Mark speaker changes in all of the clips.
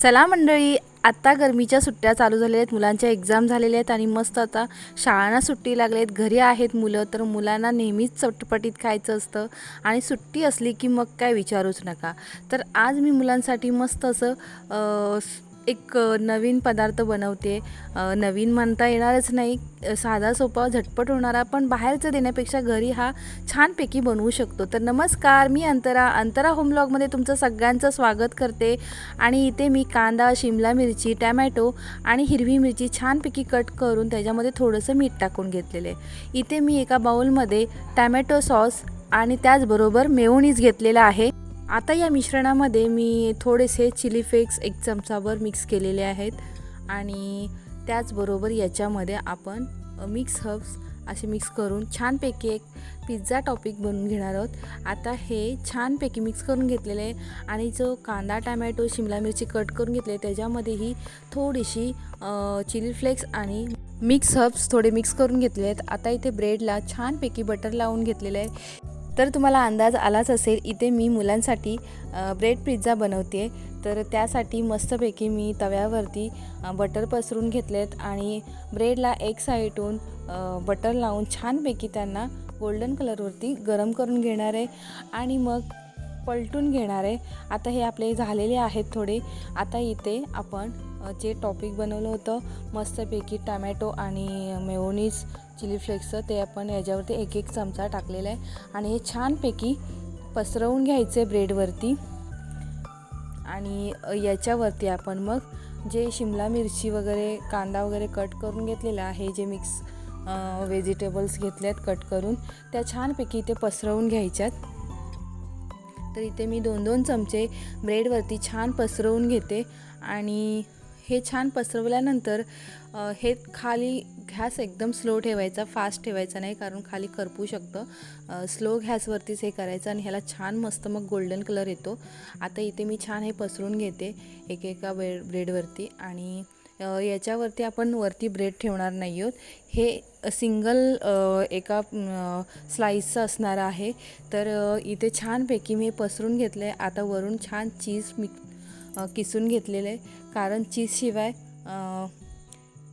Speaker 1: चला मंडळी आत्ता गरमीच्या सुट्ट्या चालू झालेल्या आहेत मुलांच्या एक्झाम झालेल्या आहेत आणि मस्त आता शाळांना सुट्टी लागली आहेत घरी आहेत मुलं तर मुलांना नेहमीच चटपटीत खायचं असतं. आणि सुट्टी असली की मग काय विचारूच नका. तर आज मी मुलांसाठी मस्त असं एक नवीन पदार्थ बनवते. नवीन म्हणता येणारच नाही. साधा सोपा झटपट होणारा पण बाहेरचं देण्यापेक्षा घरी हा छानपैकी बनवू शकतो. तर नमस्कार मी अंतरा अंतरा होमलॉगमध्ये तुमचं सगळ्यांचं स्वागत करते. आणि इथे मी कांदा शिमला मिरची टॅमॅटो आणि हिरवी मिरची छानपैकी कट करून त्याच्यामध्ये थोडंसं मीठ टाकून घेतलेलं आहे. इथे मी एका बाउलमध्ये टॅमॅटो सॉस आणि त्याचबरोबर मेवणीज घेतलेला आहे. आता या मिश्रणामध्ये मी थोडेसे चिली फ्लेक्स एक चमचाभर मिक्स केलेले आहेत आणि त्याचबरोबर याच्यामध्ये आपण मिक्स हर्ब्स असे मिक्स करून छानपैकी एक पिझ्झा टॉपिक बनवून घेणार आहोत. आता हे छानपैकी मिक्स करून घेतलेले आहे आणि जो कांदा टॅमॅटो शिमला मिरची कट करून घेतले त्याच्यामध्येही थोडीशी चिली फ्लेक्स आणि मिक्स हर्ब्स थोडे मिक्स करून घेतले आहेत. आता इथे ब्रेडला छानपैकी बटर लावून घेतलेलं आहे. तर तुम्हाला अंदाज आलाच असेल इथे मी मुलांसाठी ब्रेड पिझ्झा बनवते. तर त्यासाठी मस्तपैकी मी तव्यावरती बटर पसरून घेतलेत आणि ब्रेडला एक साईडून बटर लावून छानपैकी त्यांना गोल्डन कलरवरती गरम करून घेणार आहे. आणि मग पलटून घेणार आहे. आता हे आपले झालेले आहेत थोडे. आता इथे आपण जे टॉपिक बनवलं होतं मस्तपैकी टमॅटो आणि मेओनीज चिली फ्लेक्सचं ते आपण याच्यावरती एक एक चमचा टाकलेला आहे. आणि हे छानपैकी पसरवून घ्यायचे ब्रेडवरती. आणि याच्यावरती आपण मग जे शिमला मिरची वगैरे कांदा वगैरे कट करून घेतलेला आहे जे मिक्स व्हेजिटेबल्स घेतले आहेत कट करून त्या छानपैकी इथे पसरवून घ्यायच्यात. तर इथे मी दोन दोन चमचे ब्रेडवरती छान पसरवून घेते. आणि हे छान पसरवल्यानंतर हे खाली घॅस एकदम स्लो ठेवायचा फास्ट ठेवायचा नाही कारण खाली करपू शकतं. स्लो घॅसवरतीच हे करायचं आणि ह्याला छान मस्त मग गोल्डन कलर येतो. आता इथे मी छान हे पसरून घेते एक एका ब्रेड ब्रेडवरती. आणि याच्यावरती आपण वरती ब्रेड ठेवणार नाही आहोत. हे सिंगल एका स्लाईसचं असणार आहे. तर इथे छानपैकी मी पसरून घेतलं आहे आता वरून छान चीज मी किसून घेतलेलं आहे. कारण चीजशिवाय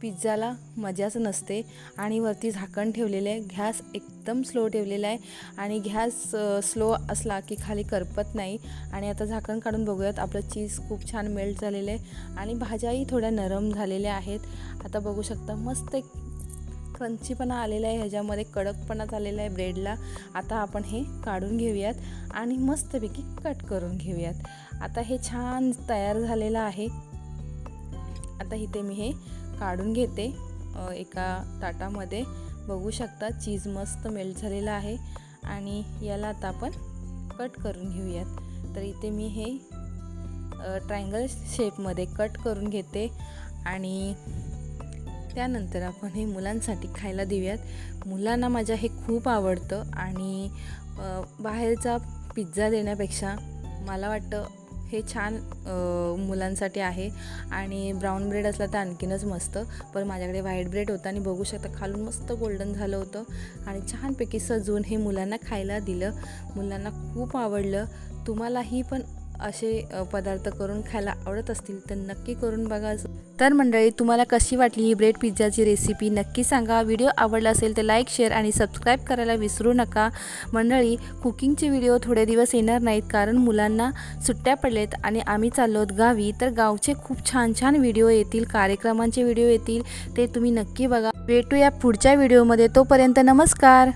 Speaker 1: पिझ्झाला मजाच नसते आणि वरती झाकण ठेवलेलं आहे. गॅस एकदम स्लो ठेवलेला आहे. आणि गॅस स्लो असला की खाली करपत नाही. आणि आता झाकण काढून बघूयात. आपलं चीज खूप छान मेल्ट झालेलं आहे. आणि भाज्याही थोड्या नरम झालेल्या आहेत. आता बघू शकता मस्त एक क्रंचीपणा आलेला आहे. ह्याच्यामध्ये कडकपणा झालेला आहे ब्रेडला. आता आपण हे काढून घेऊयात. आणि मस्तपैकी कट करून घेऊयात. आता हे छान तयार झालेलं आहे. आता इथे मी हे काढून घेते. एका ताटामध्ये. बघू शकता चीज मस्त मेल्ट झालेला आहे. आणि याला आता आपण कट करून घेऊयात. तर इथे मी हे ट्रायंगल शेपमध्ये कट करून घेते. आणि त्यानंतर आपण हे मुलांसाठी खायला देऊयात. मुलांना माझ्या हे खूप आवडतं. आणि बाहेरचा पिझ्झा देण्यापेक्षा मला वाटतं हे छान मुलांसाठी आहे. आणि ब्राऊन ब्रेड असला तर आणखीनच मस्त. पण माझ्याकडे व्हाईट ब्रेड होता आणि बघू शकता खालून मस्त गोल्डन झालं होतं. आणि छानपैकी सजवून हे मुलांना खायला दिलं. मुलांना खूप आवडलं. तुम्हालाही पण असे पदार्थ करून खायला आवडत असतील तर नक्की करून बघा. तर मंडळी तुम्हाला कशी वाटली ही ब्रेड पिझ्झाची रेसिपी नक्की सांगा. व्हिडिओ आवडला असेल तर लाईक शेअर आणि सबस्क्राईब करायला विसरू नका. मंडळी कुकिंगचे व्हिडिओ थोडे दिवस येणार नाहीत कारण मुलांना सुट्ट्या पडलेत आणि आम्ही चाललो आहोत गावी. तर गावचे खूप छान छान व्हिडिओ येतील कार्यक्रमांचे व्हिडिओ येतील. ते तुम्ही नक्की बघा. भेटूया पुढच्या व्हिडिओमध्ये तोपर्यंत नमस्कार.